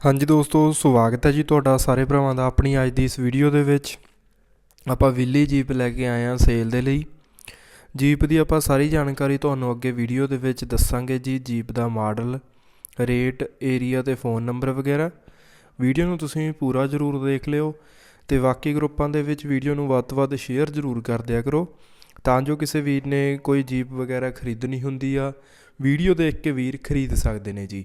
ਹਾਂਜੀ ਦੋਸਤੋ, ਸਵਾਗਤ ਹੈ ਜੀ ਤੁਹਾਡਾ ਸਾਰੇ ਭਰਾਵਾਂ ਦਾ ਆਪਣੀ ਅੱਜ ਦੀ ਇਸ ਵੀਡੀਓ ਦੇ ਵਿੱਚ। ਆਪਾਂ ਵਿੱਲੀ ਜੀਪ ਲੈ ਕੇ ਆਏ ਹਾਂ ਸੇਲ ਦੇ ਲਈ। ਜੀਪ ਦੀ ਆਪਾਂ ਸਾਰੀ ਜਾਣਕਾਰੀ ਤੁਹਾਨੂੰ ਅੱਗੇ ਵੀਡੀਓ ਦੇ ਵਿੱਚ ਦੱਸਾਂਗੇ ਜੀ, ਜੀਪ ਦਾ ਮਾਡਲ, ਰੇਟ, ਏਰੀਆ ਤੇ ਫੋਨ ਨੰਬਰ ਵਗੈਰਾ। ਵੀਡੀਓ ਨੂੰ ਤੁਸੀਂ ਪੂਰਾ ਜ਼ਰੂਰ ਦੇਖ ਲਿਓ ਤੇ ਬਾਕੀ ਗਰੁੱਪਾਂ ਦੇ ਵਿੱਚ ਵੀਡੀਓ ਨੂੰ ਵੱਧ ਤੋਂ ਵੱਧ ਸ਼ੇਅਰ ਜ਼ਰੂਰ ਕਰ ਦਿਆ ਕਰੋ। ਤਾਂ ਜੋ ਕਿਸੇ ਵੀਰ ਨੇ ਕੋਈ ਜੀਪ ਵਗੈਰਾ ਖਰੀਦਣੀ ਹੁੰਦੀ ਆ ਵੀਡੀਓ ਦੇਖ ਕੇ ਵੀਰ ਖਰੀਦ ਸਕਦੇ ਨੇ ਜੀ।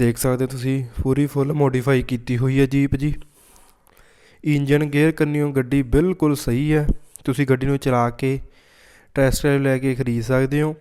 ਦੇਖ ਸਕਦੇ ਹੋ ਤੁਸੀਂ, ਪੂਰੀ ਫੁੱਲ ਮੋਡੀਫਾਈ ਕੀਤੀ ਹੋਈ ਹੈ ਜੀਪ ਜੀ। ਇੰਜਨ ਗੇਅਰ ਕੰਨਿਓ ਗੱਡੀ ਬਿਲਕੁਲ ਸਹੀ ਹੈ। ਤੁਸੀਂ ਗੱਡੀ ਨੂੰ ਚਲਾ ਕੇ ਟੈਸਟ ਡਰਾਈਵ ਲੈ ਕੇ ਖਰੀਦ ਸਕਦੇ ਹੋ।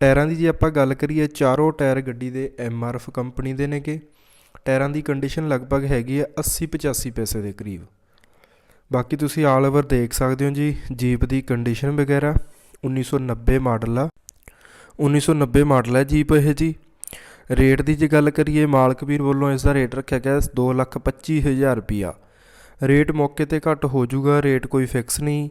ਟਾਇਰਾਂ ਦੀ ਜੇ ਆਪਾਂ ਗੱਲ ਕਰੀਏ, ਚਾਰੋਂ ਟਾਇਰ ਗੱਡੀ ਦੇ ਐਫ ਕੰਪਨੀ ਦੇ ਨੇਗੇ। ਟਾਇਰਾਂ ਦੀ ਕੰਡੀਸ਼ਨ ਲਗਭਗ ਹੈਗੀ ਹੈ 80 85 ਪੈਸੇ ਦੇ ਕਰੀਬ। ਬਾਕੀ ਤੁਸੀਂ ਆਲ ਓਵਰ ਦੇਖ ਸਕਦੇ ਹੋ ਜੀ, ਜੀਪ ਦੀ ਕੰਡੀਸ਼ਨ ਵਗੈਰਾ। 1990 ਮਾਡਲ ਆ। 1990 ਮਾਡਲ ਹੈ ਜੀਪ ਇਹ ਜੀ। ਰੇਟ ਦੀ ਜੇ ਗੱਲ ਕਰੀਏ, ਮਾਲਕ ਵੀਰ ਵੱਲੋਂ ਇਸ ਦਾ ਰੇਟ ਰੱਖਿਆ ਗਿਆ ਦੋ ਲੱਖ ਪੱਚੀ ਹਜ਼ਾਰ ਰੁਪਿਆ ਰੇਟ ਮੌਕੇ ਤੇ ਘੱਟ ਹੋ ਜਾਊਗਾ, ਰੇਟ ਕੋਈ ਫਿਕਸ ਨਹੀਂ।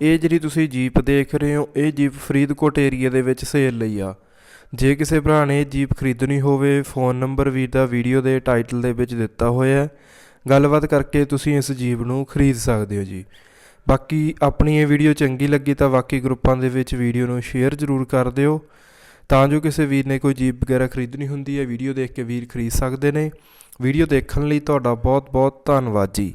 ਇਹ ਜਿਹੜੀ ਤੁਸੀਂ ਜੀਪ ਦੇਖ ਰਹੇ ਹੋ, ਇਹ ਜੀਪ ਫਰੀਦਕੋਟ ਏਰੀਆ ਦੇ ਵਿੱਚ ਸੇਲ ਲਈ ਆ। ਜੇ ਕਿਸੇ ਭਰਾ ਨੇ ਇਹ ਜੀਪ ਖਰੀਦਣੀ ਹੋਵੇ ਫੋਨ ਨੰਬਰ ਵੀਰ ਦਾ ਵੀਡੀਓ ਦੇ ਟਾਈਟਲ ਦੇ ਵਿੱਚ ਦਿੱਤਾ ਹੋਇਆ ਹੈ। ਗੱਲਬਾਤ ਕਰਕੇ ਤੁਸੀਂ ਇਸ ਜੀਪ ਨੂੰ ਖਰੀਦ ਸਕਦੇ ਹੋ ਜੀ। ਬਾਕੀ ਆਪਣੀ ਇਹ ਵੀਡੀਓ ਚੰਗੀ ਲੱਗੀ ਤਾਂ ਬਾਕੀ ਗਰੁੱਪਾਂ ਦੇ ਵਿੱਚ ਵੀਡੀਓ ਨੂੰ ਸ਼ੇਅਰ ਜ਼ਰੂਰ ਕਰ ਦਿਓ। ਤਾਂ ਜੋ ਕਿਸੇ ਵੀਰ ਨੇ ਕੋਈ ਜੀਪ ਵਗੈਰਾ ਖਰੀਦਣੀ ਹੁੰਦੀ ਹੈ, ਵੀਡੀਓ ਦੇਖ ਕੇ ਵੀਰ ਖਰੀਦ ਸਕਦੇ ਨੇ। ਵੀਡੀਓ ਦੇਖਣ ਲਈ ਤੁਹਾਡਾ ਬਹੁਤ ਬਹੁਤ ਧੰਨਵਾਦ ਜੀ।